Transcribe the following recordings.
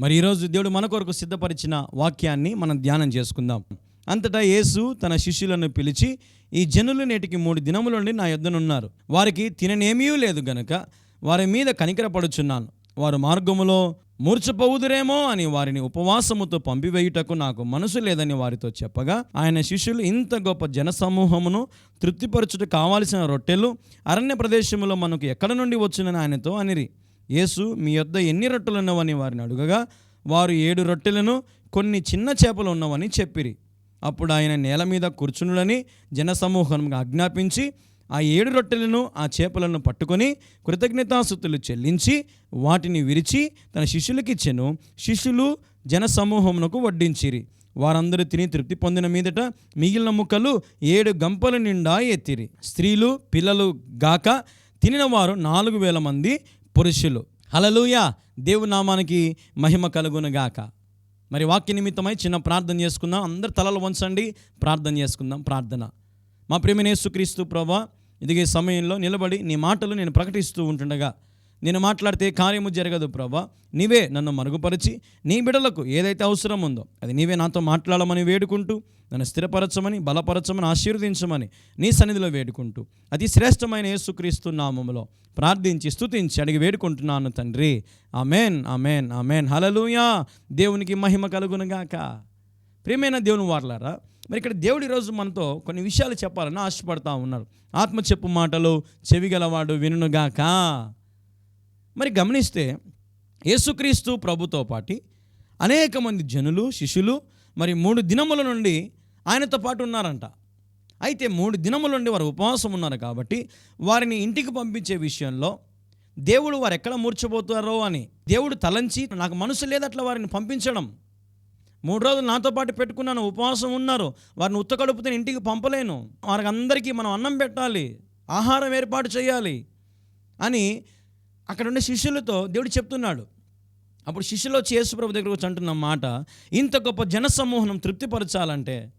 మరి ఈరోజు దేవుడు మన కొరకు సిద్ధపరిచిన వాక్యాన్ని మనం ధ్యానం చేసుకుందాం. అంతటా యేసు తన శిష్యులను పిలిచి ఈ జనులు నేటికి మూడు దినముల నుండి నా యుద్ధనున్నారు వారికి తిననేమీ లేదు గనక వారి మీద కనికరపడుచున్నాను. వారు మార్గములో మూర్చపోవుదురేమో అని వారిని ఉపవాసముతో పంపివేయుటకు నాకు మనసు లేదని వారితో చెప్పగా ఆయన శిష్యులు ఇంత గొప్ప జనసమూహమును తృప్తిపరచుట కావాల్సిన రొట్టెలు అరణ్య ప్రదేశములో మనకు ఎక్కడ నుండి వచ్చునని ఆయనతో అనిరి. యేసు మీ యొద్ద ఎన్ని రొట్టెలు ఉన్నవని వారిని అడుగగా వారు ఏడు రొట్టెలను కొన్ని చిన్న చేపలు ఉన్నవని చెప్పిరి. అప్పుడు ఆయన నేల మీద కూర్చునుడని జనసమూహంగా ఆజ్ఞాపించి ఆ ఏడు రొట్టెలను ఆ చేపలను పట్టుకొని కృతజ్ఞతాసుతులు చెల్లించి వాటిని విరిచి తన శిష్యులకిచ్చెను శిష్యులు జనసమూహమునకు వడ్డించిరి. వారందరూ తిని తృప్తి పొందిన మీదట మిగిలిన ముక్కలు ఏడు గంపల నిండా ఎత్తిరి. స్త్రీలు పిల్లలు గాక తినిన వారు నాలుగు వేల మంది పురుషులు. హలలుయ దేవు నామానికి మహిమ కలుగునుగాక. మరి వాక్య నిమిత్తమై చిన్న ప్రార్థన చేసుకుందాం. అందరు తలలు వంచండి. ప్రార్థన చేసుకుందాం. ప్రార్థన. మా ప్రేమ నేసుక్రీస్తు ప్రభా ఇదిగే సమయంలో నిలబడి నీ మాటలు నేను ప్రకటిస్తూ ఉంటుండగా నేను మాట్లాడితే కార్యము జరగదు ప్రభా. నీవే నన్ను మరుగుపరిచి నీ బిడలకు ఏదైతే అవసరం ఉందో అది నీవే నాతో మాట్లాడమని వేడుకుంటూ నన్ను స్థిరపరచమని బలపరచమని ఆశీర్వదించమని నీ సన్నిధిలో వేడుకుంటూ అతి శ్రేష్టమైన యేసుక్రీస్తు నామములో ప్రార్థించి స్తుతించి అడిగి వేడుకుంటున్నాను తండ్రి. Amen amen amen. హలలుయా దేవునికి మహిమ కలుగునుగాక ప్రియమైన దేవుని వారలారా మరి ఇక్కడ దేవుడు ఈరోజు మనతో కొన్ని విషయాలు చెప్పాలని ఆశపడతా ఉన్నారు. ఆత్మ చెప్పు మాటలు చెవిగలవాడు వినుగాక మరి గమనిస్తే యేసుక్రీస్తు ప్రభుతో పాటి అనేక మంది జనులు శిష్యులు మరి మూడు దినముల నుండి ఆయనతో పాటు ఉన్నారంట. అయితే మూడు దినముల నుండి వారు ఉపవాసం ఉన్నారు కాబట్టి వారిని ఇంటికి పంపించే విషయంలో దేవుడు వారు ఎక్కడ మూర్చబోతారో అని దేవుడు తలంచి నాకు మనసు లేదట్లా వారిని పంపించడం. మూడు రోజులు నాతో పాటు పెట్టుకున్నాను ఉపవాసం ఉన్నారు. వారిని ఉత్తకడుపుతో ఇంటికి పంపలేను. వారికి అందరికీ మనం అన్నం పెట్టాలి ఆహారం ఏర్పాటు చేయాలి అని అక్కడ ఉండే శిష్యులతో దేవుడు చెప్తున్నాడు. అప్పుడు శిష్యులు వచ్చి యేసుప్రభు దగ్గరకు వచ్చి అంటున్న మాట ఇంత గొప్ప జనసమూహం తృప్తిపరచాలంటే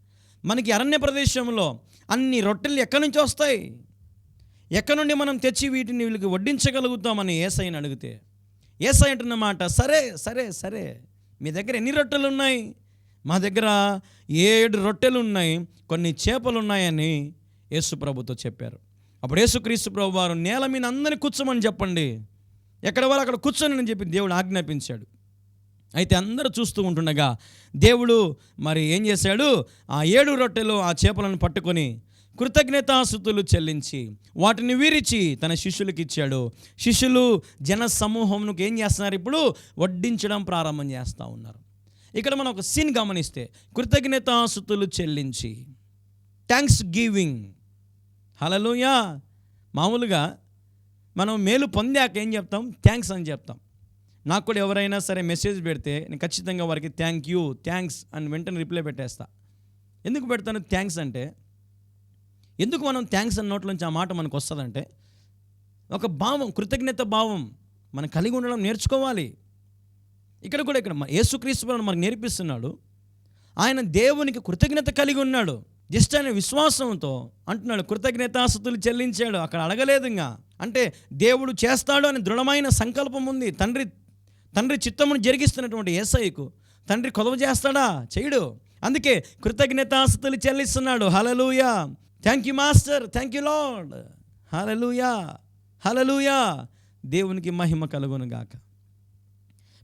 మనకి అరణ్య ప్రదేశంలో అన్ని రొట్టెలు ఎక్కడి నుంచి వస్తాయి? ఎక్కడి నుండి మనం తెచ్చి వీటిని వీళ్ళకి వడ్డించగలుగుతామని ఏసైని అడిగితే ఏసై అంటున్న మాట సరే సరే సరే మీ దగ్గర ఎన్ని రొట్టెలు ఉన్నాయి మా దగ్గర ఏడు రొట్టెలు ఉన్నాయి కొన్ని చేపలు ఉన్నాయని యేసు ప్రభుతో చెప్పారు. అప్పుడు యేసుక్రీస్తు ప్రభు వారు నేల మీద అందరిని కూర్చోమని చెప్పండి. ఎక్కడ వాళ్ళు అక్కడ కూర్చొని అని చెప్పి దేవుడు ఆజ్ఞాపించాడు. అయితే అందరూ చూస్తూ ఉంటుండగా దేవుడు మరి ఏం చేశాడు? ఆ ఏడు రొట్టెలు ఆ చేపలను పట్టుకొని కృతజ్ఞతాస్థుతులు చెల్లించి వాటిని విరిచి తన శిష్యులకు ఇచ్చాడు. శిష్యులు జన సమూహంకు ఏం చేస్తున్నారు ఇప్పుడు? వడ్డించడం ప్రారంభం చేస్తూ ఉన్నారు. ఇక్కడ మనం ఒక సీన్ గమనిస్తే కృతజ్ఞతాస్థుతులు చెల్లించి థ్యాంక్స్ గివింగ్ హలలుయా మామూలుగా మనం మేలు పొందాక ఏం చెప్తాం? థ్యాంక్స్ అని చెప్తాం. నాకు కూడా ఎవరైనా సరే మెసేజ్ పెడితే నేను ఖచ్చితంగా వారికి థ్యాంక్ యూ థ్యాంక్స్ అని వెంటనే రిప్లై పెట్టేస్తా. ఎందుకు పెడతాను థ్యాంక్స్ అంటే ఎందుకు మనం థ్యాంక్స్ అన్న నోట్లోంచి ఆ మాట మనకు వస్తుందంటే ఒక భావం కృతజ్ఞత భావం మనం కలిగి ఉండడం నేర్చుకోవాలి. ఇక్కడ కూడా ఇక్కడ మన- యేసుక్రీస్తు మనకు నేర్పిస్తున్నాడు. ఆయన దేవునికి కృతజ్ఞత కలిగి ఉన్నాడు. జస్ట్ ఆయన విశ్వాసంతో అంటున్నాడు కృతజ్ఞతాస్తుతులు చెల్లించాడు అక్కడ అడగలేదు ఇంకా అంటే దేవుడు చేస్తాడు అని దృఢమైన సంకల్పం ఉంది. తండ్రి తండ్రి చిత్తమును జరిగిస్తున్నటువంటి ఏసైకు తండ్రి కొలవ చేస్తాడా? చేయడు అందుకే కృతజ్ఞతాస్తులు చెల్లిస్తున్నాడు. Hallelujah thank you master thank you lord hallelujah hallelujah దేవునికి మహిమ కలుగును గాక.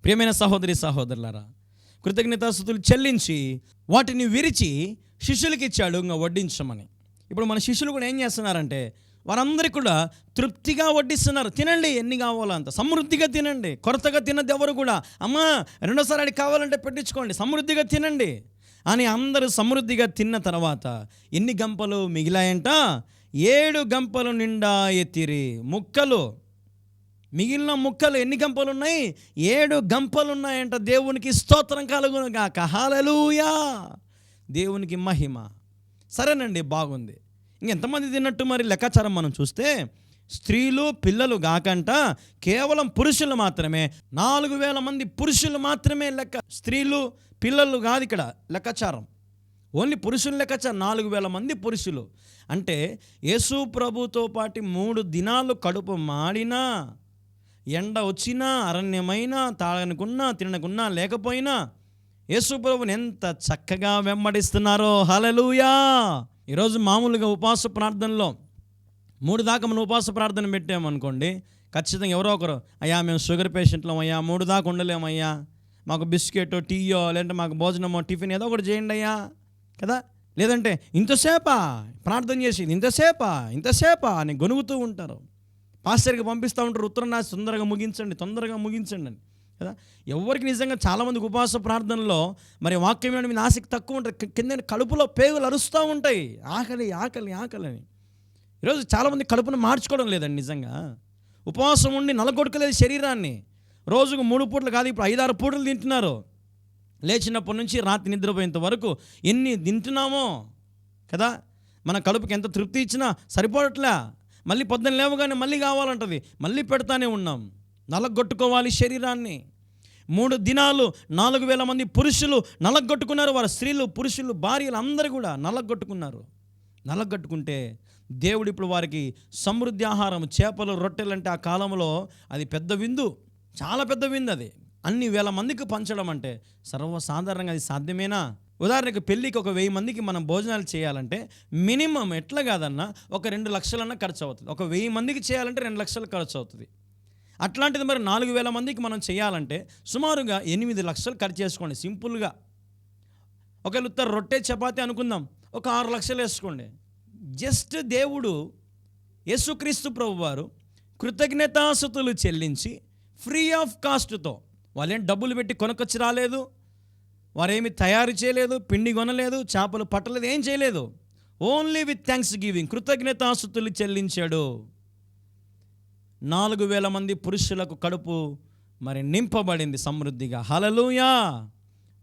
ప్రియమైన సహోదరి సహోదరులారా కృతజ్ఞతాస్తుతులు చెల్లించి వాటిని విరిచి శిష్యులకి ఇచ్చాడు. ఇంకా వడ్డించమని. ఇప్పుడు మన శిష్యులు కూడా ఏం చేస్తున్నారంటే వారందరికీ కూడా తృప్తిగా వడ్డిస్తున్నారు. తినండి ఎన్ని కావాలో అంత. సమృద్ధిగా తినండి. కొరతగా తినది ఎవరు కూడా? అమ్మా రెండోసారి అడిగి కావాలంటే పెట్టించుకోండి. సమృద్ధిగా తినండి. అని అందరూ సమృద్ధిగా తిన్న తర్వాత ఎన్ని గంపలు మిగిలాయంట? ఏడు గంపలు నిండా ఎత్తిరి ముక్కలు. మిగిలిన ముక్కలు ఎన్ని గంపలు ఉన్నాయి ఏడు గంపలు ఉన్నాయంట దేవునికి స్తోత్రం కలుగును గాక హాలలుయా దేవునికి మహిమ. సరేనండి బాగుంది. ఇంకెంతమంది తిన్నట్టు మరి లెక్కాచారం మనం చూస్తే స్త్రీలు పిల్లలు కాకంట కేవలం పురుషులు మాత్రమే నాలుగు వేల మంది పురుషులు మాత్రమే లెక్క స్త్రీలు పిల్లలు కాదు ఇక్కడ లెక్కాచారం. ఓన్లీ పురుషుల లెక్కాచారం నాలుగు వేల మంది పురుషులు. అంటే యేసు ప్రభుతో పాటి మూడు దినాలు కడుపు మాడినా ఎండ వచ్చినా అరణ్యమైనా తాగనుకున్నా తినకున్నా లేకపోయినా యేసుప్రభుని ఎంత చక్కగా వెంబడిస్తున్నారో. హలలుయా ఈరోజు మామూలుగా ఉపవాస ప్రార్థనలో మూడు దాకా మనం ఉపవాస ప్రార్థన పెట్టామనుకోండి ఖచ్చితంగా ఎవరో ఒకరు అయ్యా మేము షుగర్ పేషెంట్లం అయ్యా మూడు దాకా ఉండలేమయ్యా మాకు బిస్కెట్ టీయో లేదంటే మాకు భోజనమో టిఫిన్ ఏదో ఒకటి చేయండి అయ్యా. కదా? లేదంటే ఇంతసేపా? ప్రార్థన చేసి ఇంతసేపా? ఇంతసేపా? అని గొనుగుతూ ఉంటారు. పాస్టర్కి పంపిస్తూ ఉంటారు ఉత్తరం రాసి తొందరగా ముగించండి తొందరగా ముగించండి అని. కదా? ఎవరికి నిజంగా చాలామంది ఉపవాస ప్రార్థనలో మరి వాక్యం వినడం మీద ఆసక్తి తక్కువ ఉంటుంది. కింద కడుపులో పేగులు అరుస్తూ ఉంటాయి. ఆకలి ఆకలి ఆకలి అని ఈరోజు చాలామంది కడుపును మార్చుకోవడం లేదండి నిజంగా. ఉపవాసం ఉండి నలగొట్టుకోలేదు శరీరాన్ని రోజుకు మూడు పూటలు కాదు ఇప్పుడు ఐదారు పూటలు తింటున్నారు. లేచినప్పటి నుంచి రాత్రి నిద్రపోయేంత వరకు ఎన్ని తింటున్నామో కదా? మన కడుపుకి ఎంత తృప్తి ఇచ్చినా సరిపోవట్లే మళ్ళీ పొద్దున్న లేవగానే మళ్ళీ కావాలంటది. మళ్ళీ పెడతానే ఉన్నాం. నలగొట్టుకోవాలి శరీరాన్ని. మూడు దినాలు నాలుగు వేల మంది పురుషులు నలగొట్టుకున్నారు. వారు స్త్రీలు పురుషులు భార్యలు అందరూ కూడా నలగొట్టుకున్నారు. నలగొట్టుకుంటే దేవుడు ఇప్పుడు వారికి సమృద్ధి ఆహారం చేపలు రొట్టెలు అంటే ఆ కాలంలో అది పెద్ద విందు. చాలా పెద్ద విందు అది. అన్ని వేల మందికి పంచడం అంటే సర్వసాధారణంగా అది సాధ్యమేనా? ఉదాహరణకు పెళ్ళికి ఒక వెయ్యి మందికి మనం భోజనాలు చేయాలంటే మినిమం ఎట్లా కాదన్నా ఒక రెండు లక్షలన్నా ఖర్చు అవుతుంది. ఒక వెయ్యి మందికి చేయాలంటే రెండు లక్షలు ఖర్చు అవుతుంది. అట్లాంటిది మరి నాలుగు వేల మందికి మనం చేయాలంటే సుమారుగా ఎనిమిది లక్షలు ఖర్చు చేసుకోండి సింపుల్గా. ఒకవేళ ఉత్తర రొట్టె చపాతి అనుకుందాం ఒక ఆరు లక్షలు వేసుకోండి. జస్ట్ దేవుడు యేసుక్రీస్తు ప్రభు వారు కృతజ్ఞతాసుతులు చెల్లించి ఫ్రీ ఆఫ్ కాస్ట్తో వాళ్ళేం డబ్బులు పెట్టి కొనకొచ్చి రాలేదు వారేమి తయారు చేయలేదు పిండి కొనలేదు చేపలు పట్టలేదు ఏం చేయలేదు. ఓన్లీ విత్ థ్యాంక్స్ గివింగ్ కృతజ్ఞతాసుతులు చెల్లించాడు. నాలుగు వేల మంది పురుషులకు కడుపు మరి నింపబడింది సమృద్ధిగా. హలలుయా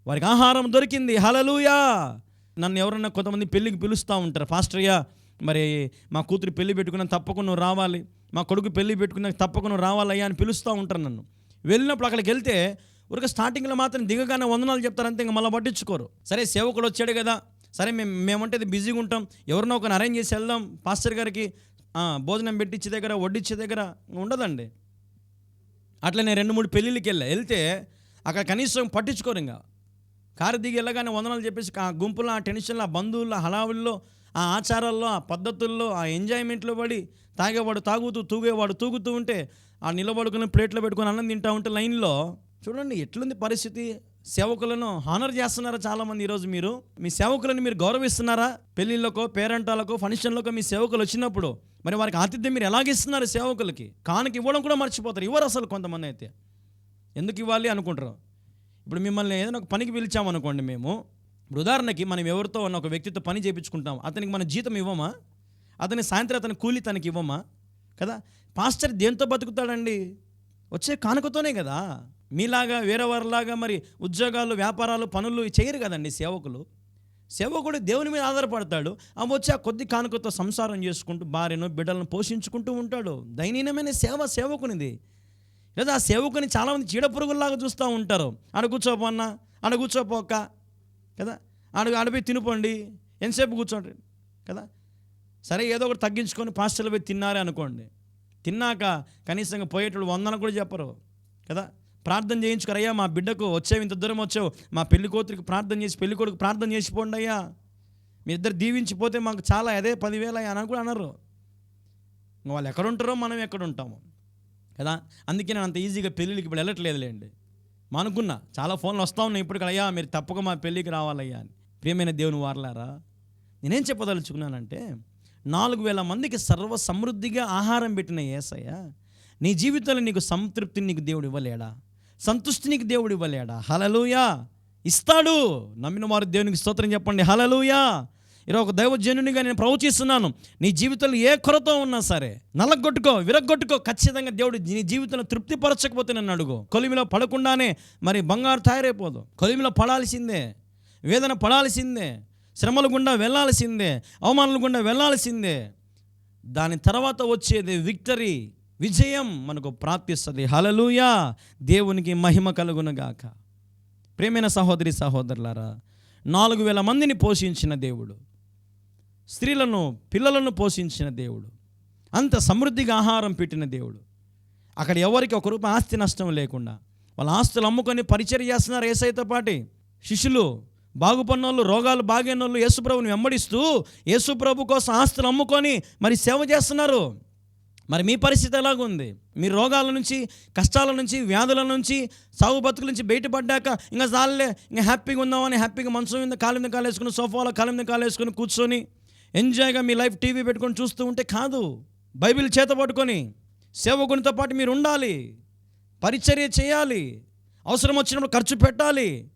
వారికి ఆహారం దొరికింది. హలలుయా నన్ను ఎవరన్నా కొంతమంది పెళ్ళికి పిలుస్తూ ఉంటారు. ఫాస్టర్గా మరి మా కూతురు పెళ్ళి పెట్టుకున్న తప్పకుండా నువ్వు రావాలి. మా కొడుకు పెళ్ళి పెట్టుకున్న తప్పకుండా రావాలయ్యా అని పిలుస్తూ ఉంటారు నన్ను. వెళ్ళినప్పుడు అక్కడికి వెళ్తే ఊరిక స్టార్టింగ్లో మాత్రం దిగగానే వందనాలు చెప్తారు అంతే ఇంకా మళ్ళీ పట్టించుకోరు. సరే సేవకుడు వచ్చాడు కదా. సరే మేము మేమంటే బిజీగా ఉంటాం. ఎవరినో ఒకరిని అరేంజ్ చేసి వెళ్దాం. పాస్టర్ గారికి భోజనం పెట్టించే దగ్గర వడ్డిచ్చే దగ్గర ఉండదండి. అట్లా నేను రెండు మూడు పెళ్ళిళ్ళకి వెళ్ళా. వెళ్తే అక్కడ కనీసం పట్టించుకోరు ఇంకా. కారు దిగి వెళ్ళగానే వందనాలు చెప్పేసి ఆ గుంపులో ఆ టెన్షన్లో ఆ బంధువుల్లో హడావుల్లో ఆ ఆచారాల్లో ఆ పద్ధతుల్లో ఆ ఎంజాయ్మెంట్లో పడి తాగేవాడు తాగుతూ తూగేవాడు తూగుతూ ఉంటే ఆ నిలబడుకుని ప్లేట్లో పెట్టుకొని అన్నం తింటా ఉంటే లైన్లో చూడండి ఎట్లుంది పరిస్థితి. సేవకులను హానర్ చేస్తున్నారా చాలామంది ఈరోజు మీరు? మీ సేవకులను మీరు గౌరవిస్తున్నారా? పెళ్ళిళ్ళకో పేరెంటాలకో ఫంక్షన్లకో మీ సేవకులు వచ్చినప్పుడు మరి వారికి ఆతిథ్యం మీరు ఎలాగిస్తున్నారు సేవకులకి? కానుక ఇవ్వడం కూడా మర్చిపోతారు. ఇవ్వరు అసలు కొంతమంది అయితే. ఎందుకు ఇవ్వాలి అనుకుంటారు? ఇప్పుడు మిమ్మల్ని ఏదైనా ఒక పనికి పిలిచామనుకోండి మేము. ఇప్పుడు ఉదాహరణకి మనం ఎవరితో ఉన్న ఒక వ్యక్తితో పని చేయించుకుంటాం అతనికి మన జీతం ఇవ్వమా? అతని సాయంత్రం అతని కూలి తనకి ఇవ్వమా? కదా? పాస్టర్ దేంతో బతుకుతాడండి? వచ్చే కానుకతోనే కదా. మీలాగా వేరే వారిలాగా మరి ఉద్యోగాలు వ్యాపారాలు పనులు చేయరు కదండి సేవకులు. సేవకుడు దేవుని మీద ఆధారపడతాడు. ఆ వచ్చి ఆ కొద్ది కానుకతో సంసారం చేసుకుంటూ భార్యను బిడ్డలను పోషించుకుంటూ ఉంటాడు. దైనీయమైన సేవ సేవకునిది. లేదా ఆ సేవకుని చాలామంది చీడపురుగుల్లాగా చూస్తూ ఉంటారు. ఆడ కూర్చోపోన్నా ఆడ కూర్చోపోక కదా. ఆడ ఆడపోయి తినుకోండి ఎంతసేపు కూర్చోండి కదా. సరే ఏదో ఒకటి తగ్గించుకొని పాస్టర్లు పోయి తిన్నారే అనుకోండి. తిన్నాక కనీసంగా పోయేటప్పుడు వందన కూడా చెప్పరు కదా. ప్రార్థన చేయించుకురయ్యా మా బిడ్డకు వచ్చావు ఇంత దూరం వచ్చావు. మా పెళ్ళి కూతురికి ప్రార్థన చేసి పెళ్ళి కొడుకు ప్రార్థన చేసిపోండి అయ్యా. మీ ఇద్దరు దీవించిపోతే మాకు చాలా అదే పదివేల అయ్యా అని కూడా అనరు. వాళ్ళు ఎక్కడుంటారో మనం ఎక్కడ ఉంటాము కదా? అందుకే నేను అంత ఈజీగా పెళ్ళిళ్ళకి ఇప్పుడు వెళ్ళట్లేదులేండి. మా అనుకున్నా చాలా ఫోన్లు వస్తూ ఉన్నాయి ఇప్పుడు అయ్యా మీరు తప్పక మా పెళ్ళికి రావాలయ్యా అని. ప్రియమైన దేవుని వారలారా నేనేం చెప్పదలుచుకున్నానంటే నాలుగు వేల మందికి సర్వ సమృద్ధిగా ఆహారం పెట్టిన ఏసయ్యా నీ జీవితంలో నీకు సంతృప్తిని నీకు దేవుడు ఇవ్వలేడా? సంతుష్టినికి దేవుడు ఇవ్వలేడా? హలలుయా ఇస్తాడు. నమ్మిన వారు దేవునికి స్తోత్రం చెప్పండి. హలలుయా ఈరోజు ఒక దైవజనునిగా నేను ప్రవచిస్తున్నాను నీ జీవితంలో ఏ కొరత ఉన్నా సరే నలగొట్టుకో విరగొట్టుకో. ఖచ్చితంగా దేవుడు నీ జీవితంలో తృప్తిపరచకపోతే నన్ను అడుగు. కొలిమిలో పడకుండానే మరి బంగారు తయారైపోదు. కొలిమిలో పడాల్సిందే. వేదన పడాల్సిందే. శ్రమల గుండా వెళ్ళాల్సిందే అవమానాల గుండా వెళ్ళాల్సిందే దాని తర్వాత వచ్చేది విక్టరీ. విజయం మనకు ప్రాప్తిస్తుంది. హలలుయా దేవునికి మహిమ కలుగునగాక. ప్రేమైన సహోదరి సహోదరులారా నాలుగు వేల మందిని పోషించిన దేవుడు స్త్రీలను పిల్లలను పోషించిన దేవుడు అంత సమృద్ధిగా ఆహారం పెట్టిన దేవుడు. అక్కడ ఎవరికి ఒక రూపాయి ఆస్తి నష్టం లేకుండా వాళ్ళ ఆస్తులు అమ్ముకొని పరిచయం చేస్తున్నారు ఏసైతో పాటి. శిష్యులు బాగుపడినోళ్ళు రోగాలు బాగైనోళ్ళు యేసుప్రభుని వెంబడిస్తూ యేసుప్రభు కోసం ఆస్తులు అమ్ముకొని మరి సేవ చేస్తున్నారు. మరి మీ పరిస్థితి ఎలాగుంది మీ రోగాల నుంచి కష్టాల నుంచి వ్యాధుల నుంచి సాగు బతుకుల నుంచి బయటపడ్డాక ఇంకా చాలే ఇంకా హ్యాపీగా ఉందామని హ్యాపీగా మనసు మీద కాలు మీద కాలు వేసుకుని సోఫాలో కాలు మీద కాలు వేసుకుని కూర్చొని ఎంజాయ్గా మీ లైఫ్ టీవీ పెట్టుకొని చూస్తూ ఉంటే కాదు. బైబిల్ చేత పట్టుకొని సేవకునితో పాటు మీరు ఉండాలి. పరిచర్య చేయాలి. అవసరం వచ్చినప్పుడు ఖర్చు పెట్టాలి.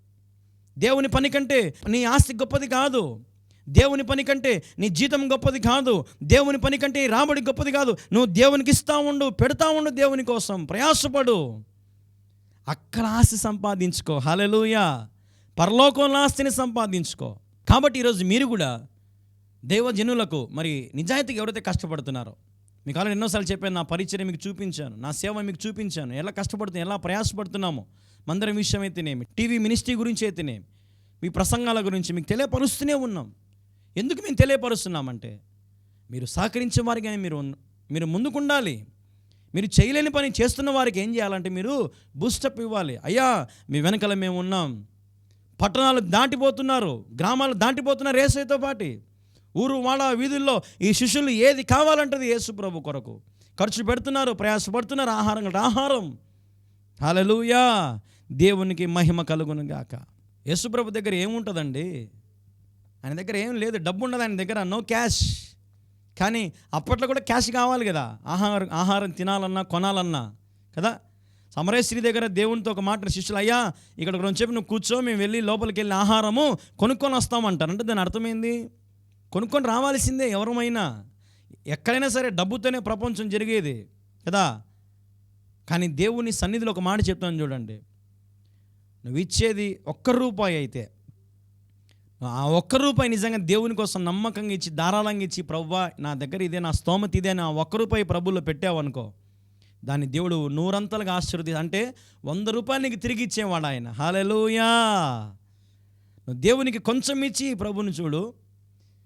దేవుని పని కంటే నీ ఆస్తి గొప్పది కాదు. దేవుని పని కంటే నీ జీతం గొప్పది కాదు. దేవుని పని కంటే రాబడి గొప్పది కాదు. నువ్వు దేవునికి ఇస్తా ఉండు పెడతా ఉండు దేవుని కోసం. ప్రయాసపడు. అక్కడ ఆస్తి సంపాదించుకో. హలెలూయా పరలోకంలో ఆస్తిని సంపాదించుకో. కాబట్టి ఈరోజు మీరు కూడా దేవజనులకు మరి నిజాయితీగా ఎవరైతే కష్టపడుతున్నారో మీకు ఆల్రెడీ ఎన్నోసార్లు చెప్పాను నా పరిచయం మీకు చూపించాను నా సేవ మీకు చూపించాను ఎలా కష్టపడుతున్నాం ఎలా ప్రయాసపడుతున్నామో మందిరం విషయం అయితేనేమి టీవీ మినిస్ట్రీ గురించి అయితేనేమి మీ ప్రసంగాల గురించి మీకు తెలియపరుస్తూనే ఉన్నాం. ఎందుకు మేము తెలియపరుస్తున్నామంటే? మీరు సహకరించే వారికి మీరు మీరు ముందుకుండాలి. మీరు చేయలేని పని చేస్తున్న వారికి ఏం చేయాలంటే మీరు బూస్టప్ ఇవ్వాలి. అయ్యా మీ వెనకాల మేము ఉన్నాం. పట్టణాలు దాటిపోతున్నారు. గ్రామాలు దాటిపోతున్నారు ఏసైతో పాటి. ఊరు వాడ వీధుల్లో ఈ శిష్యులు ఏది కావాలంటది యేసు ప్రభు కొరకు. ఖర్చు పెడుతున్నారు ప్రయాసపడుతున్నారు ఆహారం ఆహారం. హలలుయా దేవునికి మహిమ కలుగును గాక. యేసుప్రభు దగ్గర ఏముంటుందండి? ఆయన దగ్గర ఏం లేదు డబ్బు ఉండదు ఆయన దగ్గర నో క్యాష్ కానీ అప్పట్లో కూడా క్యాష్ కావాలి కదా. ఆహారం ఆహారం తినాలన్నా కొనాలన్నా కదా? సమరేశ్వరి దగ్గర దేవునితో ఒక మాట శిష్యులు అయ్యా ఇక్కడ రెండు చెప్పి నువ్వు కూర్చో మేము వెళ్ళి లోపలికి వెళ్ళి ఆహారము కొనుక్కొని వస్తామంటారు అంటే దాని అర్థమైంది? కొనుక్కొని రావాల్సిందే ఎవరమైనా. ఎక్కడైనా సరే డబ్బుతోనే ప్రపంచం జరిగేది కదా? కానీ దేవుని సన్నిధిలో ఒక మాట చెప్తాను చూడండి. నువ్వు ఇచ్చేది ఒక్క రూపాయి అయితే ఆ ఒక్క రూపాయి నిజంగా దేవుని కోసం నమ్మకంగా ఇచ్చి ధారాళంగా ఇచ్చి ప్రవ్వా నా దగ్గర ఇదే నా స్తోమత ఇదే నా ఒక్క రూపాయి ప్రభుల్లో పెట్టావనుకో దాన్ని దేవుడు నూరంతలుగా ఆశీర్వది అంటే వంద రూపాయలు నీకు తిరిగి ఇచ్చేవాడు ఆయన. హాలెలుయా దేవునికి కొంచెం ఇచ్చి ప్రభుని చూడు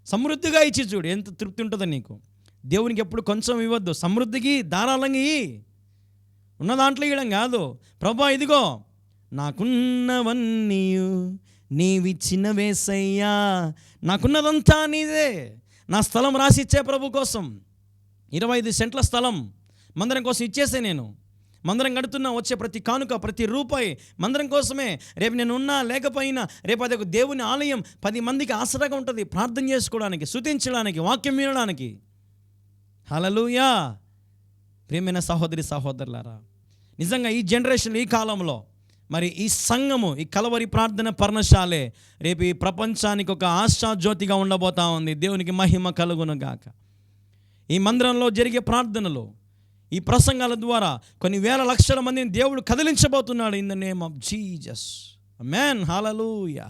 సమృద్ధిగా ఇచ్చి చూడు ఎంత తృప్తి ఉంటుందో నీకు. దేవునికి ఎప్పుడు కొంచెం ఇవ్వద్దు సమృద్ధికి ధారాళంగా ఇయ్యి. ఉన్న దాంట్లో ఇవ్వడం కాదు. ప్రభా ఇదిగో నాకున్నవన్నీ నీవిచ్చిన వేసయ్యా నాకున్నదంతా నీదే. నా స్థలం రాసి ఇచ్చే ప్రభు కోసం. ఇరవై ఐదు సెంట్ల స్థలం మందిరం కోసం ఇచ్చేసే నేను. మందిరం కడుతున్నా వచ్చే ప్రతి కానుక ప్రతి రూపాయి మందిరం కోసమే. రేపు నేను ఉన్నా లేకపోయినా రేపు అది ఒక దేవుని ఆలయం. పది మందికి ఆసరాగా ఉంటుంది. ప్రార్థన చేసుకోవడానికి శుతించడానికి వాక్యం వినడానికి. హలలుయా ప్రేమైన సహోదరి సహోదరులారా నిజంగా ఈ జనరేషన్ ఈ కాలంలో మరి ఈ సంఘము ఈ కలవరి ప్రార్థన పర్ణశాలే రేపు ఈ ప్రపంచానికి ఒక ఆశాజ్యోతిగా ఉండబోతా ఉంది. దేవునికి మహిమ కలుగును గాక. ఈ మందిరంలో జరిగే ప్రార్థనలు ఈ ప్రసంగాల ద్వారా కొన్ని వేల లక్షల మందిని దేవుడు కదిలించబోతున్నాడు in the name of Jesus man హాలూయ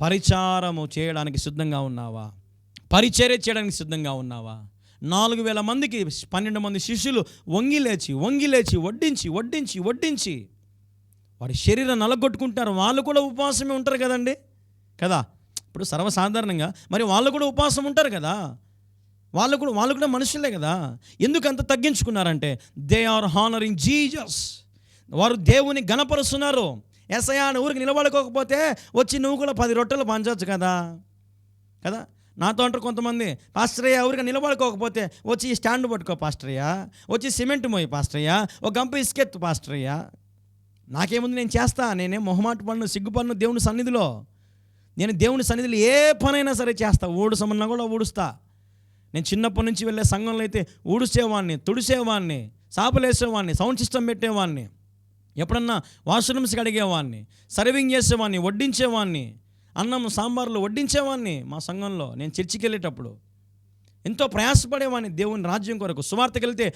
పరిచారము చేయడానికి సిద్ధంగా ఉన్నావా? పరిచర్య చేయడానికి సిద్ధంగా ఉన్నావా? నాలుగు వేల మందికి పన్నెండు మంది శిష్యులు వంగి లేచి వంగి లేచి వడ్డించి వడ్డించి వడ్డించి వారి శరీరం నలగొట్టుకుంటారు. వాళ్ళు కూడా ఉపవాసమే ఉంటారు కదండి? కదా? ఇప్పుడు సర్వసాధారణంగా మరి వాళ్ళు కూడా ఉపవాసం ఉంటారు కదా? వాళ్ళు కూడా వాళ్ళు కూడా మనుషులే కదా? ఎందుకు అంత తగ్గించుకున్నారంటే దే ఆర్ హానరింగ్ జీజస్ వారు దేవుని గణపరుస్తున్నారు. ఎస్ఐ అని ఊరికి నిలబడుకోకపోతే వచ్చి నువ్వు కూడా పది రొట్టెలు పంచవచ్చు కదా? కదా? నాతో అంటారు కొంతమంది పాస్టరయ్య ఊరికి నిలబడుకోకపోతే వచ్చి స్టాండ్ పట్టుకో పాస్టరయ్య వచ్చి సిమెంట్ మోయి పాస్టరయ్య ఒక గంప ఇసుకెత్తు పాస్టరయ్య నాకేముంది నేను చేస్తా? నేనే మొహమాట పన్ను సిగ్గుపన్ను దేవుని సన్నిధిలో. నేను దేవుని సన్నిధిలో ఏ పనైనా సరే చేస్తా. ఊడుసమన్నా కూడా ఊడుస్తా. నేను చిన్నప్పటి నుంచి వెళ్ళే సంఘంలో అయితే ఊడిసేవాడిని తుడిసేవాడిని సాపలేసేవాడిని సౌండ్ సిస్టమ్ పెట్టేవాడిని ఎప్పుడన్నా వాష్రూమ్స్కి అడిగేవాడిని సర్వింగ్ చేసేవాడిని వడ్డించేవాడిని అన్నం సాంబార్లు వడ్డించేవాడిని మా సంఘంలో నేను చర్చికి వెళ్ళేటప్పుడు. ఎంతో ప్రయాసపడేవాడిని దేవుని రాజ్యం కొరకు. సువార్తకి వెళ్తే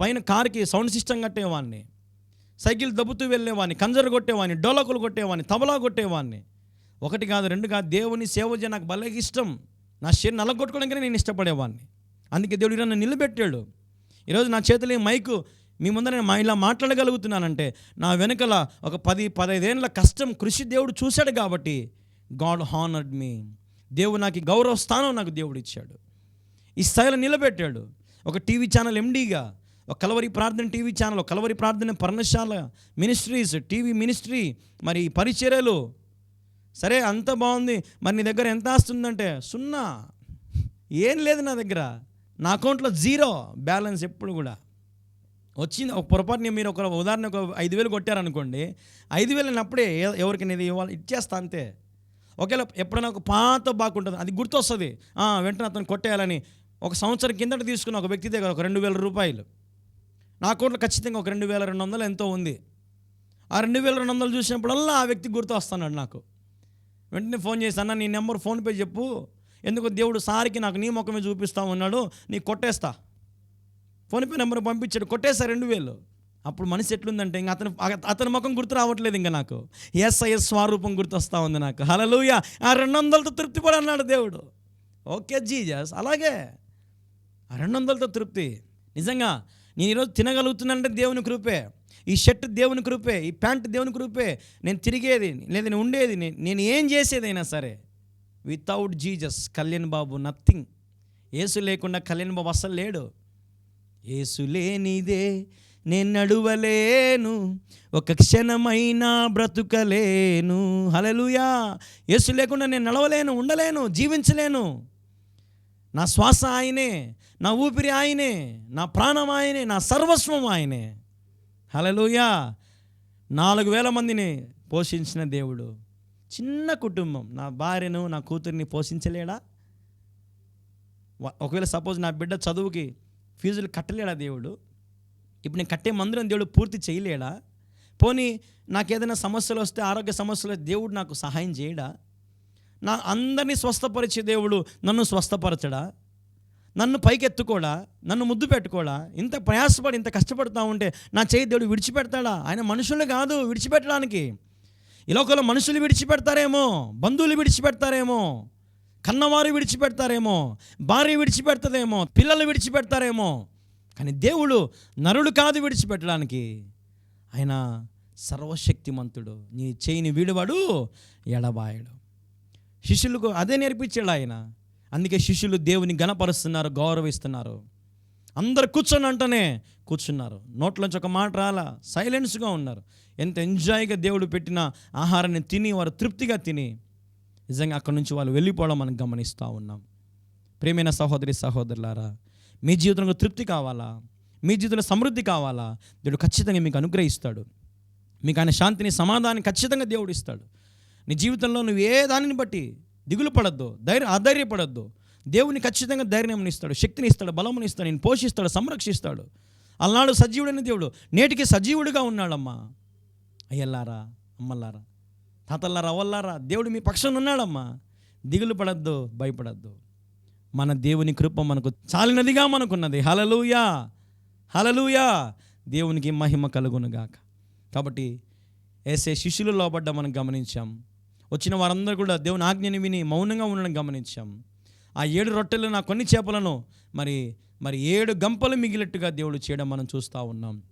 పైన కారుకి సౌండ్ సిస్టమ్ కట్టేవాడిని సైకిల్ దబ్బుతూ వెళ్ళేవాడిని కంజరు కొట్టేవాడిని డోలకులు కొట్టేవాడిని తబలా కొట్టేవాడిని ఒకటి కాదు రెండు కాదు దేవుని సేవ చేయ నాకు భలే ఇష్టం. నా శరీరం నలగొట్టుకోవడానికి నేను ఇష్టపడేవాడిని అందుకే దేవుడు నన్ను నిలబెట్టాడు. ఈరోజు నా చేతిలో మైకు మీ ముందర నేను మా ఇలా మాట్లాడగలుగుతున్నానంటే నా వెనుకల ఒక పది పదైదేళ్ళ కష్టం కృషి దేవుడు చూశాడు కాబట్టి గాడ్ హానర్డ్ మీ. దేవుడు నాకు గౌరవ స్థానం నాకు దేవుడు ఇచ్చాడు. ఈ స్థాయిలో నిలబెట్టాడు. ఒక టీవీ ఛానల్ ఎండీగా కలవరి ప్రార్థన టీవీ ఛానల్ కలవరి ప్రార్థన పర్ణశాల మినిస్ట్రీస్ టీవీ మినిస్ట్రీ మరి పరిచర్యలు. సరే అంత బాగుంది. మరి నీ దగ్గర ఎంత ఆస్తుందంటే సున్నా. ఏం లేదు నా దగ్గర. నా అకౌంట్లో జీరో బ్యాలెన్స్ ఎప్పుడు కూడా. వచ్చింది ఒక పొరపాటుని మీరు ఒక ఉదాహరణ ఒక ఐదు వేలు కొట్టారనుకోండి. ఐదు వేలు అప్పుడే ఎవరికి నేను ఇవ్వాలి? ఇచ్చేస్తా అంతే. ఒకవేళ ఎప్పుడైనా ఒక పాత బాగుంటుంది అది గుర్తొస్తుంది. వెంటనే అతను కొట్టేయాలని. ఒక సంవత్సరం కిందట తీసుకున్న ఒక వ్యక్తి దగ్గర ఒక రెండు వేల రూపాయలు. నా అకౌంట్లో ఖచ్చితంగా ఒక రెండు వేల రెండు వందలు ఎంతో ఉంది. ఆ రెండు వేల రెండు వందలు చూసినప్పుడల్లా ఆ వ్యక్తి గుర్తు వస్తున్నాడు నాకు. వెంటనే ఫోన్ చేసి అన్న నీ నెంబర్ ఫోన్పే చెప్పు. ఎందుకు దేవుడు సారికి నాకు నీ ముఖమే చూపిస్తా ఉన్నాడు. నీ కొట్టేస్తా. ఫోన్పే నెంబర్ పంపించాడు. కొట్టేస్తా రెండు వేలు. అప్పుడు మనిషి ఎట్లుందంటే ఇంకా అతను అతని ముఖం గుర్తు రావట్లేదు ఇంకా నాకు. ఎస్ఐఎస్ స్వరూపం గుర్తు వస్తూ ఉంది నాకు. హలలుయ ఆ రెండు వందలతో తృప్తి కూడా అన్నాడు దేవుడు. Okay Jesus. అలాగే. ఆ రెండు వందలతో తృప్తి. నిజంగా నేను ఈరోజు తినగలుగుతున్నానంటే దేవుని కృపే. ఈ షర్ట్ దేవుని కృపే ఈ ప్యాంట్ దేవుని కృపే. నేను తిరిగేది లేదా నేను ఉండేది నేను ఏం చేసేదైనా సరే without Jesus Kalyan Babu nothing ఏసు లేకుండా కళ్యాణ్ బాబు అస్సలు లేడు. ఏసు లేనిదే నేను నడువలేను ఒక క్షణమైనా బ్రతుకలేను. హలలుయా ఏసు లేకుండా నేను నడవలేను ఉండలేను జీవించలేను. నా శ్వాస ఆయనే నా ఊపిరి ఆయనే నా ప్రాణం ఆయనే నా సర్వస్వం ఆయనే. హలలుయా నాలుగు వేల మందిని పోషించిన దేవుడు. చిన్న కుటుంబం. నా భార్యను నా కూతుర్ని పోషించలేడా? ఒకవేళ సపోజ్ నా బిడ్డ చదువుకి ఫీజులు కట్టలేడా దేవుడు? ఇప్పుడు నేను కట్టే మందిరం దేవుడు పూర్తి చేయలేడా? పోనీ నాకేదైనా సమస్యలు వస్తే ఆరోగ్య సమస్యలు దేవుడు నాకు సహాయం చేయడా? నా అందరినీ స్వస్థపరిచే దేవుడు నన్ను స్వస్థపరచడా? నన్ను పైకెత్తుకోడా? నన్ను ముద్దు పెట్టుకోడా? ఇంత ప్రయాసపడి ఇంత కష్టపడుతూ ఉంటే నా చేయి దేవుడు విడిచిపెడతాడా? ఆయన మనుషులు కాదు విడిచిపెట్టడానికి. ఈ లోకంలో మనుషులు విడిచిపెడతారేమో బంధువులు విడిచిపెడతారేమో కన్నవారు విడిచిపెడతారేమో భార్య విడిచిపెడతదేమో పిల్లలు విడిచిపెడతారేమో. కానీ దేవుడు నరుడు కాదు విడిచిపెట్టడానికి. ఆయన సర్వశక్తిమంతుడు. నీ చేయిని వీడువాడు ఎడబాయడు. శిష్యులకు అదే నేర్పించాడు ఆయన. అందుకే శిష్యులు దేవుని గణపరుస్తున్నారు గౌరవిస్తున్నారు. అందరు కూర్చొని అంటనే కూర్చున్నారు. నోట్లోంచి ఒక మాట రాలా సైలెన్స్గా ఉన్నారు. ఎంత ఎంజాయ్గా దేవుడు పెట్టిన ఆహారాన్ని తిని వారు తృప్తిగా తిని నిజంగా అక్కడి నుంచి వాళ్ళు వెళ్ళిపోవడం మనం గమనిస్తూ ఉన్నాం. ప్రేమైన సహోదరి సహోదరులారా మీ జీవితంలో తృప్తి కావాలా? మీ జీవితంలో సమృద్ధి కావాలా? దేవుడు ఖచ్చితంగా మీకు అనుగ్రహిస్తాడు. మీకు ఆయన శాంతిని సమాధానం ఖచ్చితంగా దేవుడు ఇస్తాడు. నీ జీవితంలో నువ్వు ఏ దానిని బట్టి దిగులు పడద్దు ధైర్య అధైర్యపడద్దు. దేవుని ఖచ్చితంగా ధైర్యం ఇస్తాడు శక్తిని ఇస్తాడు బలముని ఇస్తాడు నేను పోషిస్తాడు సంరక్షిస్తాడు. అలనాడు సజీవుడైన దేవుడు నేటికి సజీవుడిగా ఉన్నాడమ్మా. అయ్యల్లారా అమ్మల్లారా తాతల్లారా అవ్వల్లారా దేవుడు మీ పక్షాన ఉన్నాడమ్మా. దిగులు పడద్దు భయపడద్దు. మన దేవుని కృప మనకు చాలినదిగా మనకున్నది. హలలుయా హలలుయా దేవునికి మహిమ కలుగునుగాక. కాబట్టి ఏసే శిష్యులు లోబడ్డ మనం గమనించాం. వచ్చిన వారందరూ కూడా దేవుని ఆజ్ఞని విని మౌనంగా ఉండడం గమనించాం. ఆ ఏడు రొట్టెలు నా కొన్ని చేపలను మరి మరి ఏడు గంపలు మిగిలినట్టుగా దేవుడు చేయడం మనం చూస్తూ ఉన్నాం.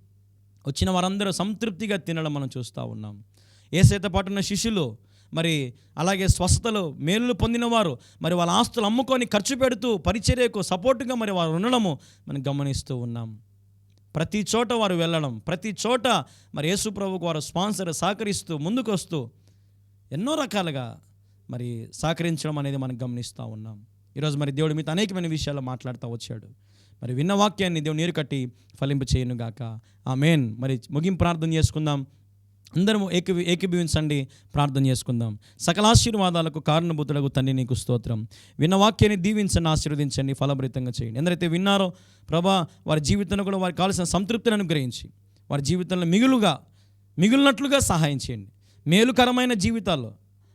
వచ్చిన వారందరూ సంతృప్తిగా తినడం మనం చూస్తూ ఉన్నాం. ఏసైతే పాటు ఉన్న శిష్యులు మరి అలాగే స్వస్థతలు మేలులు పొందినవారు మరి వాళ్ళ ఆస్తులు అమ్ముకొని ఖర్చు పెడుతూ పరిచర్యకు సపోర్టుగా మరి వారు ఉండడము మనం గమనిస్తూ ఉన్నాం. ప్రతి చోట వారు వెళ్ళడం ప్రతి చోట మరి యేసు ప్రభుకు వారు స్పాన్సర్ సహకరిస్తూ ముందుకు వస్తూ ఎన్నో రకాలుగా మరి సహకరించడం అనేది మనం గమనిస్తూ ఉన్నాం. ఈరోజు మరి దేవుడు మీతో అనేకమైన విషయాలు మాట్లాడుతూ వచ్చాడు. మరి విన్న వాక్యాన్ని దేవుడు నీరు కట్టి ఫలింపు చేయనుగాక ఆ మెయిన్ మరి ముగింపు ప్రార్థన చేసుకుందాం. అందరం ఏకీ ఏకీభవించండి. ప్రార్థన చేసుకుందాం. సకల ఆశీర్వాదాలకు కారణభూతులకు తండ్రి నీకు స్తోత్రం. విన్న వాక్యాన్ని దీవించండి ఆశీర్వదించండి ఫలభరితంగా చేయండి. ఎందరైతే విన్నారో ప్రభా వారి జీవితంలో కూడా వారికి కావాల్సిన సంతృప్తిని అనుగ్రహించి వారి జీవితంలో మిగులుగా మిగిలినట్లుగా సహాయం చేయండి. మేలుకరమైన జీవితాలు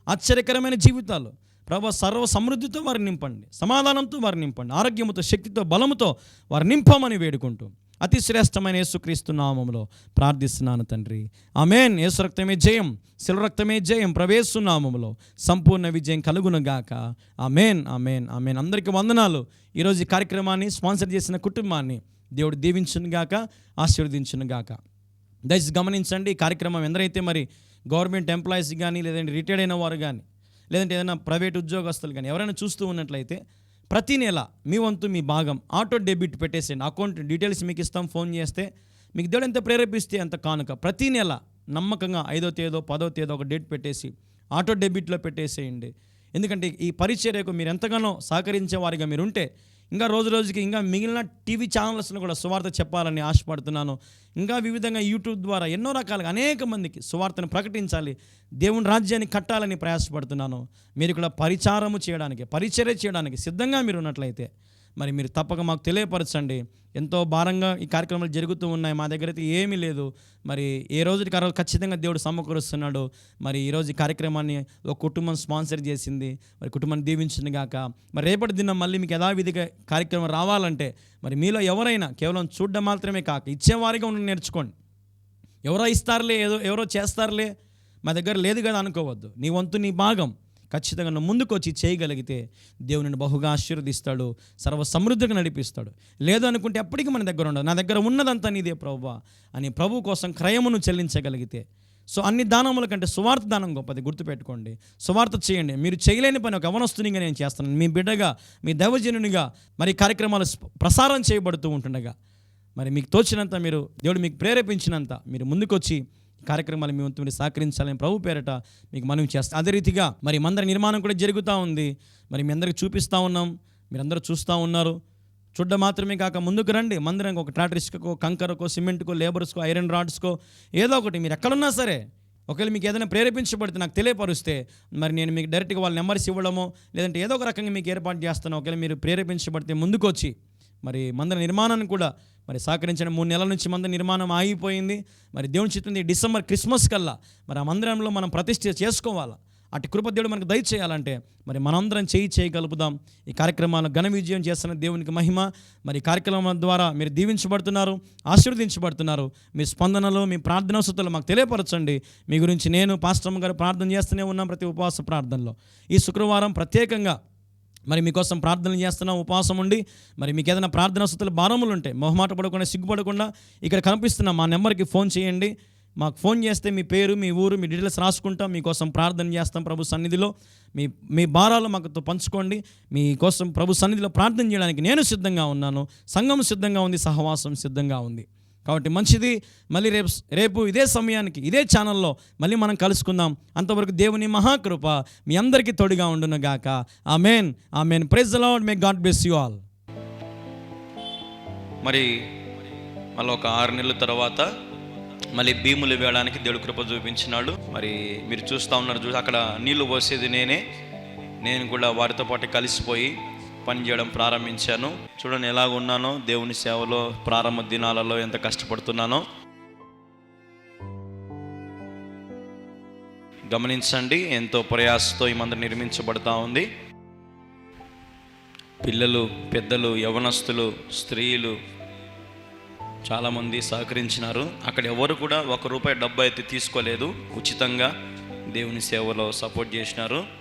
ఆశ్చర్యకరమైన జీవితాలు. ప్రభ సర్వ సమృద్ధితో వారిని నింపండి సమాధానంతో వారిని నింపండి ఆరోగ్యముతో శక్తితో బలముతో వారు నింపమని వేడుకుంటూ అతి శ్రేష్టమైన యేసుక్రీస్తు నామంలో ప్రార్థిస్తున్నాను తండ్రి. ఆమెన్. యేసు రక్తమే జయం శిల రక్తమే జయం ప్రవేశు నామములో సంపూర్ణ విజయం కలుగునుగాక. Amen amen amen. అందరికీ వందనాలు. ఈరోజు ఈ కార్యక్రమాన్ని స్పాన్సర్ చేసిన కుటుంబాన్ని దేవుడు దీవించునుగాక ఆశీర్వదించునుగాక. దయచేసి గమనించండి ఈ కార్యక్రమం ఎందరైతే మరి గవర్నమెంట్ ఎంప్లాయీస్ కానీ లేదంటే రిటైర్డ్ అయిన వారు కానీ లేదంటే ఏదైనా ప్రైవేట్ ఉద్యోగస్తులు కానీ ఎవరైనా చూస్తూ ఉన్నట్లయితే ప్రతి నెల మీ వంతు మీ భాగం ఆటో డెబిట్ పెట్టేసేయండి. అకౌంట్ డీటెయిల్స్ మీకు ఇస్తాం ఫోన్ చేస్తే మీకు దేవుడు ఎంత ప్రేరేపిస్తే అంత కానుక. ప్రతి నెల నమ్మకంగా ఐదో తేదో పదో తేదో ఒక డేట్ పెట్టేసి ఆటో డెబిట్లో పెట్టేసేయండి. ఎందుకంటే ఈ పరిచర్యకు మీరు ఎంతగానో సహకరించే వారిగా మీరు ఉంటే ఇంకా రోజు రోజుకి ఇంకా మిగిలిన టీవీ ఛానల్స్ను కూడా సువార్త చెప్పాలని ఆశపడుతున్నాను. ఇంకా వివిధంగా యూట్యూబ్ ద్వారా ఎన్నో రకాలుగా అనేక మందికి సువార్తను ప్రకటించాలి దేవుని రాజ్యాన్ని కట్టాలని ప్రయాసపడుతున్నాను. మీరు కూడా పరిచారము చేయడానికి పరిచర్య చేయడానికి సిద్ధంగా మీరు ఉన్నట్లయితే మరి మీరు తప్పక మాకు తెలియపరచండి. ఎంతో భారంగా ఈ కార్యక్రమాలు జరుగుతూ ఉన్నాయి. మా దగ్గర అయితే ఏమీ లేదు. మరి ఏ రోజుకి ఆ రోజు ఖచ్చితంగా దేవుడు సమకూరుస్తున్నాడు. మరి ఈరోజు ఈ కార్యక్రమాన్ని ఒక కుటుంబం స్పాన్సర్ చేసింది. మరి కుటుంబాన్ని దీవించింది గాక. మరి రేపటి దినం మళ్ళీ మీకు యథావిధిగా కార్యక్రమం రావాలంటే మరి మీలో ఎవరైనా కేవలం చూడడం మాత్రమే కాక ఇచ్చేవారిగా ఉండి నేర్చుకోండి. ఎవరో ఇస్తారులే ఏదో ఎవరో చేస్తారులే. మా దగ్గర లేదు కదా అనుకోవద్దు. నీ వంతు నీ భాగం. ఖచ్చితంగా నువ్వు ముందుకు వచ్చి చేయగలిగితే దేవుని బహుగా ఆశీర్వదిస్తాడు సర్వ సమృద్ధిగా నడిపిస్తాడు. లేదు అనుకుంటే అప్పటికి మన దగ్గర ఉండదు. నా దగ్గర ఉన్నదంతా నీదే ప్రభు అని ప్రభు కోసం క్రయమును చెల్లించగలిగితే. సో అన్ని దానముల కంటే సువార్త దానం గొప్పది. గుర్తుపెట్టుకోండి. సువార్త చేయండి. మీరు చేయలేని పని ఒక అవనస్తునిగా నేను చేస్తాను మీ బిడ్డగా మీ దైవజనునిగా మరి కార్యక్రమాలు ప్రసారం చేయబడుతూ ఉంటుండగా మరి మీకు తోచినంత మీరు దేవుడు మీకు ప్రేరేపించినంత మీరు ముందుకొచ్చి కార్యక్రమాలు మీ వంతు సహకరించాలని ప్రభు పేరట మీకు మనం చేస్తాం అదే రీతిగా మరి మందర నిర్మాణం కూడా జరుగుతూ ఉంది. మరి మీ అందరికి చూపిస్తూ ఉన్నాం. మీరందరూ చూస్తూ ఉన్నారు. చూడ్డ మాత్రమే కాక ముందుకు రండి. మందిరానికి ఒక ట్రాక్టర్ ఇసుకకో కంకరకో సిమెంట్కో లేబర్స్కో ఐరన్ రాడ్స్కో ఏదో ఒకటి మీరు ఎక్కడున్నా సరే ఒకవేళ మీకు ఏదైనా ప్రేరేపించబడితే నాకు తెలియపరుస్తే మరి నేను మీకు డైరెక్ట్గా వాళ్ళ నెంబర్స్ ఇవ్వడమో లేదంటే ఏదో ఒక రకంగా మీకు ఏర్పాటు చేస్తాను ఒకవేళ మీరు ప్రేరేపించబడితే ముందుకు వచ్చి మరి మందిర నిర్మాణాన్ని కూడా మరి సహకరించిన మూడు నెలల నుంచి మందిర నిర్మాణం ఆగిపోయింది. మరి దేవుని చెప్తుంది డిసెంబర్ క్రిస్మస్ కల్లా మరి ఆ మందిరంలో మనం ప్రతిష్ఠ చేసుకోవాలా? అటు కృపదేవుడు మనకు దయచేయాలంటే మరి మనందరం చేయి చేయగలుపుదాం ఈ కార్యక్రమాలను ఘన విజయం చేస్తున్న దేవునికి మహిమ. మరి కార్యక్రమం ద్వారా మీరు దీవించబడుతున్నారు ఆశీర్వదించబడుతున్నారు. మీ స్పందనలు మీ ప్రార్థన సుతులు మాకు తెలియపరచండి. మీ గురించి నేను పాస్టమ్ గారు ప్రార్థన చేస్తూనే ఉన్నాం ప్రతి ఉపవాస ప్రార్థనలో. ఈ శుక్రవారం ప్రత్యేకంగా మరి మీకోసం ప్రార్థన చేస్తున్నాం ఉపవాసం ఉండి. మరి మీకు ఏదైనా ప్రార్థన సుతులు భారములు ఉంటే మొహమాట పడకుండా సిగ్గుపడకుండా ఇక్కడ కనిపిస్తున్న మా నెంబర్కి ఫోన్ చేయండి. మాకు ఫోన్ చేస్తే మీ పేరు మీ ఊరు మీ డీటెయిల్స్ రాసుకుంటాం. మీకోసం ప్రార్థన చేస్తాం ప్రభు సన్నిధిలో. మీ మీ భారాలు మాకు పంచుకోండి. మీకోసం ప్రభు సన్నిధిలో ప్రార్థన చేయడానికి నేను సిద్ధంగా ఉన్నాను. సంఘం సిద్ధంగా ఉంది సహవాసం సిద్ధంగా ఉంది. కాబట్టి మంచిది. మళ్ళీ రేపు రేపు ఇదే సమయానికి ఇదే ఛానల్లో మళ్ళీ మనం కలుసుకుందాం. అంతవరకు దేవుని మహాకృప మీ అందరికీ తోడుగా ఉండును గాక. ఆ మెయిన్ ఆ main prize lord may God bless you all. మరి మళ్ళీ ఒక ఆరు నెలల తర్వాత మళ్ళీ భీములు వేయడానికి దేవుడు కృప చూపించినాడు. మరి మీరు చూస్తూ ఉన్నారు చూసి అక్కడ నీళ్ళు పోసేది నేనే. నేను కూడా వారితో పాటు కలిసిపోయి పని చేయడం ప్రారంభించాను. చూడండి ఎలా ఉన్నానో దేవుని సేవలో ప్రారంభ దినాలలో ఎంత కష్టపడుతున్నానో. గమనించండి ఎంతో ప్రయాసతో ఈ మందిరం నిర్మించబడతా ఉంది. పిల్లలు పెద్దలు యవనస్తులు స్త్రీలు చాలామంది సహకరించినారు. అక్కడ ఎవరు కూడా ఒక రూపాయి డబ్బు అయితే తీసుకోలేదు. ఉచితంగా దేవుని సేవలో సపోర్ట్ చేసినారు.